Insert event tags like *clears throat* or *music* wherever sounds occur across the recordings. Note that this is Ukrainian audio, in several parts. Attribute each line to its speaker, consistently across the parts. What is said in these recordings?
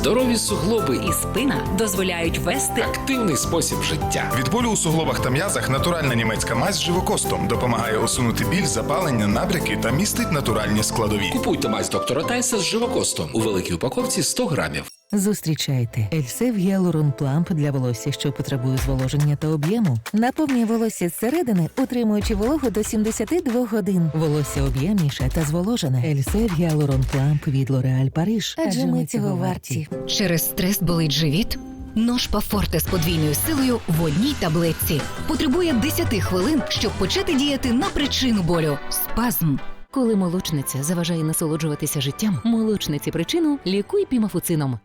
Speaker 1: здорові суглоби
Speaker 2: і спина дозволяють вести
Speaker 1: активний спосіб життя.
Speaker 3: Від болю у суглобах та м'язах натуральна німецька мазь з живокостом допомагає усунути біль, запалення, набряки та містить натуральні складові.
Speaker 1: Купуйте мазь доктора Тайса з живокостом у великій упаковці 100 грамів.
Speaker 4: Зустрічайте Ельсев Гіалурон Пламп для волосся, що потребує зволоження та об'єму. Наповнює волосся зсередини, утримуючи вологу до 72 годин. Волосся об'ємніше та зволожене. Ельсев Гіалурон Пламп від Лореаль Париж. Адже ми цього варті.
Speaker 5: Через стрес болить живіт? Ножпа Форте з подвійною силою в одній таблетці. Потребує 10 хвилин, щоб почати діяти на причину болю. Спазм. Коли молочниця заважає насолоджуватися життям, молочниці причину лікуй пімафуцином.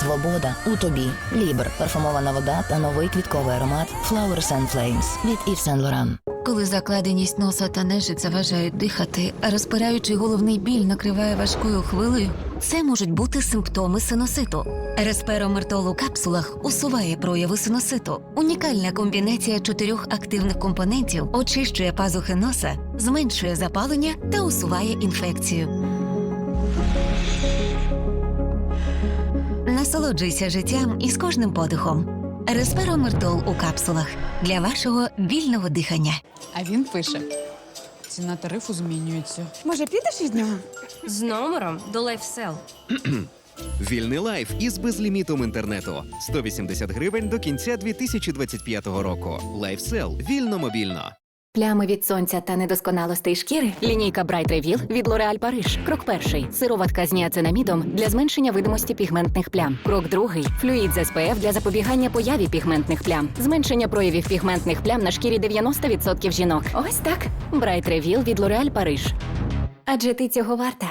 Speaker 6: Свобода у тобі. Лібр, парфумована вода та новий квітковий аромат Flowers and Flames від Yves Saint Laurent.
Speaker 7: Коли закладеність носа та нежить заважають дихати, а розпираючий головний біль накриває важкою хвилею, це можуть бути симптоми синуситу. Респиромертол у капсулах усуває прояви синуситу. Унікальна комбінація чотирьох активних компонентів очищує пазухи носа, зменшує запалення та усуває інфекцію. Насолоджуйся життям із кожним подихом. Респиромертол у капсулах для вашого вільного дихання.
Speaker 8: А він пише: ціна тарифу змінюється. Може, підеш із нього?
Speaker 9: З номером до LifeSell. *clears throat*
Speaker 10: Вільний лайф із безлімітом інтернету 180 гривень до кінця 2025 року. Лайфсел вільно мобільно.
Speaker 5: Плями від сонця та недосконалостей шкіри. Лінійка Bright Reveal від L'Oréal Paris. Крок перший. Сироватка з ніацинамідом для зменшення видимості пігментних плям. Крок другий. Флюїд з SPF для запобігання появі пігментних плям. Зменшення проявів пігментних плям на шкірі 90% жінок. Ось так. Bright Reveal від L'Oréal Paris. Адже ти цього варта.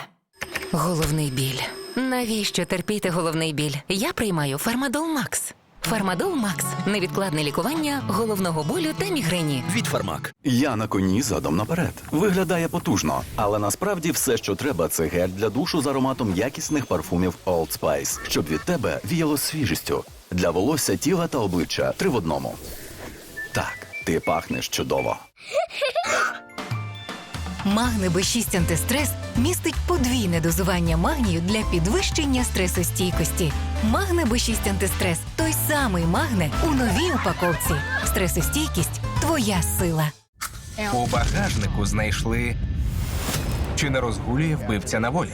Speaker 2: Головний біль. Навіщо терпіти головний біль? Я приймаю Фармадол Макс. Фармадол Макс невідкладне лікування головного болю та мігрені.
Speaker 11: Від Фармак. Я на коні задом наперед. Виглядає потужно, але насправді все, що треба, це гель для душу з ароматом якісних парфумів Old Spice, щоб від тебе віяло свіжістю. Для волосся, тіла та обличчя три в одному. Так, ти пахнеш чудово.
Speaker 5: Магне Б6 антистрес містить подвійне дозування магнію для підвищення стресостійкості. Магне Б6 антистрес той самий магне у новій упаковці. Стресостійкість твоя сила.
Speaker 12: У багажнику знайшли. Чи не розгулює вбивця на волі?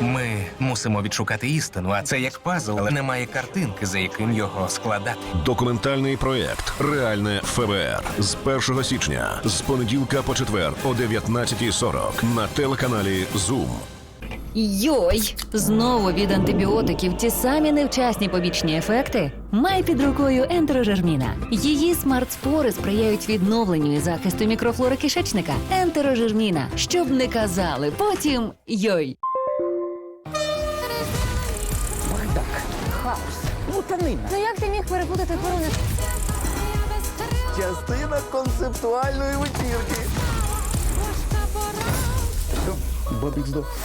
Speaker 12: Ми мусимо відшукати істину, а це як пазл, але немає картинки, за яким його складати.
Speaker 13: Документальний проєкт Реальне ФБР з 1 січня з понеділка по четвер о 19.40 на телеканалі ЗУМ.
Speaker 7: Йой! Знову від антибіотиків ті самі невчасні побічні ефекти. Май під рукою ентерожерміна. Її смарт-спори сприяють відновленню і захисту мікрофлори кишечника. Ентерожерміна. Щоб не казали потім йой.
Speaker 9: Ну як ти міг перепутати корони?
Speaker 11: Частина концептуальної вечірки. Бабік здох.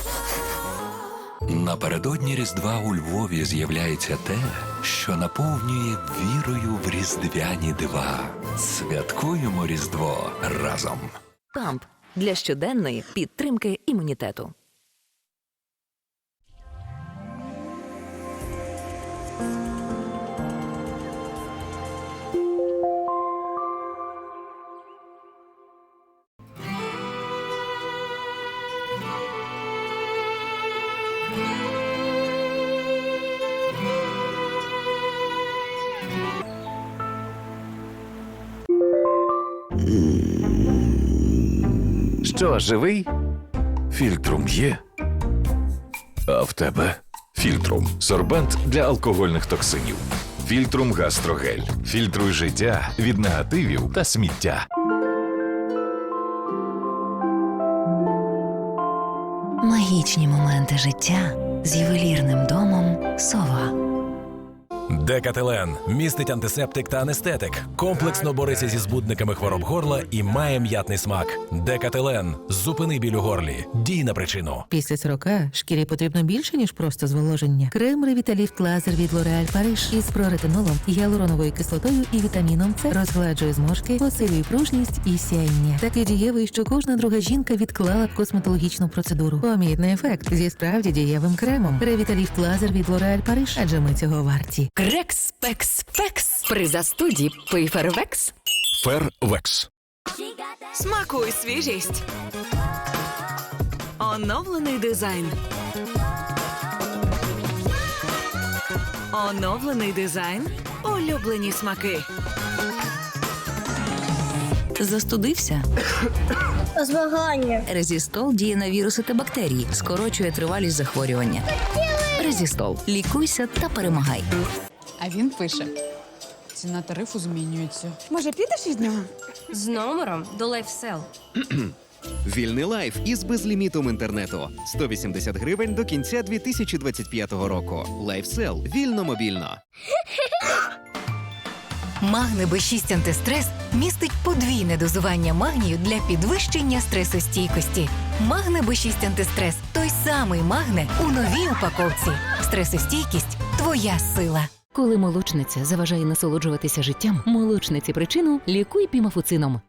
Speaker 14: Напередодні Різдва у Львові з'являється те, що наповнює вірою в різдвяні дива. Святкуємо Різдво разом.
Speaker 2: Памп для щоденної підтримки імунітету.
Speaker 14: Що, живий? Фільтрум є. А в тебе? Фільтрум сорбент для алкогольних токсинів. Фільтрум гастрогель. Фільтруй життя від негативів та сміття.
Speaker 7: Магічні моменти життя з ювелірним домом Сова.
Speaker 15: Декателен містить антисептик та анестетик, комплексно бореться зі збудниками хвороб горла і має м'ятний смак. Декателен зупини біль у горлі. Дій на причину.
Speaker 4: Після 40 шкірі потрібно більше, ніж просто зволоження. Крем Ревіталіфт Лазер від L'Oréal Paris із проретинолом, гіалуроновою кислотою і вітаміном С розгладжує зморшки, посилює пружність і сяєння. Такий дієвий, що кожна друга жінка відклала б косметологічну процедуру. Помітний ефект зі справді дієвим кремом. Ревіталіфт Лазер від L'Oréal Paris, адже ми цього варті.
Speaker 2: Крекс, пекс, пекс. При застуді пий фервекс.
Speaker 13: Фервекс.
Speaker 2: Смакуй свіжість. Оновлений дизайн. Оновлений дизайн. Улюблені смаки.
Speaker 7: Застудився?
Speaker 9: Змагання.
Speaker 7: Резістол діє на віруси та бактерії, скорочує тривалість захворювання. Резістол. Лікуйся та перемагай.
Speaker 8: А він пише: ціна тарифу змінюється. Може, підеш від нього?
Speaker 9: З номером до LifeSell. *clears throat*
Speaker 10: Вільний лайф із безлімітом інтернету 180 гривень до кінця 2025 року. Лайфсел вільно мобільно. *laughs*
Speaker 2: Магне Б6 антистрес містить подвійне дозування магнію для підвищення стресостійкості. Магне Б6 антистрес той самий магне у новій упаковці. Стресостійкість твоя сила. Коли молочниця заважає насолоджуватися життям, молочниці причину лікуй пімафуцином.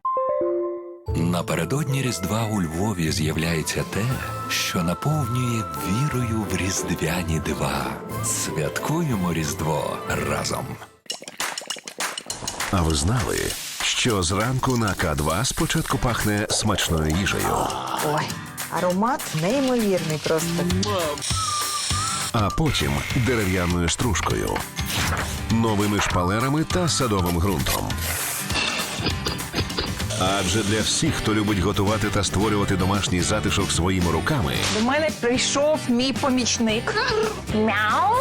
Speaker 1: Напередодні Різдва у Львові з'являється те, що наповнює вірою в різдвяні дива. Святкуємо Різдво разом.
Speaker 13: А ви знали, що зранку на К2 спочатку пахне смачною їжею,
Speaker 16: Ой, аромат неймовірний просто.
Speaker 13: а потім дерев'яною стружкою, новими шпалерами та садовим ґрунтом. Адже для всіх, хто любить готувати та створювати домашній затишок своїми руками,
Speaker 16: До мене прийшов мій помічник. Мяу.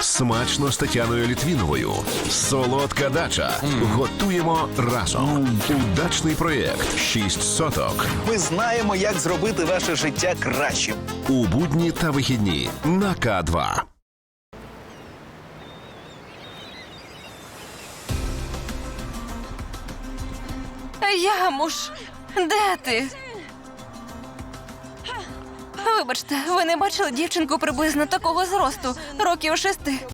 Speaker 13: смачно з Тетяною Літвіновою. Солодка дача. Готуємо разом. Удачний проєкт. Шість соток.
Speaker 17: Ми знаємо, як зробити ваше життя кращим.
Speaker 13: У будні та вихідні на К2.
Speaker 7: Ямуш, де ти? Вибачте, ви не бачили дівчинку приблизно такого зросту, років шести.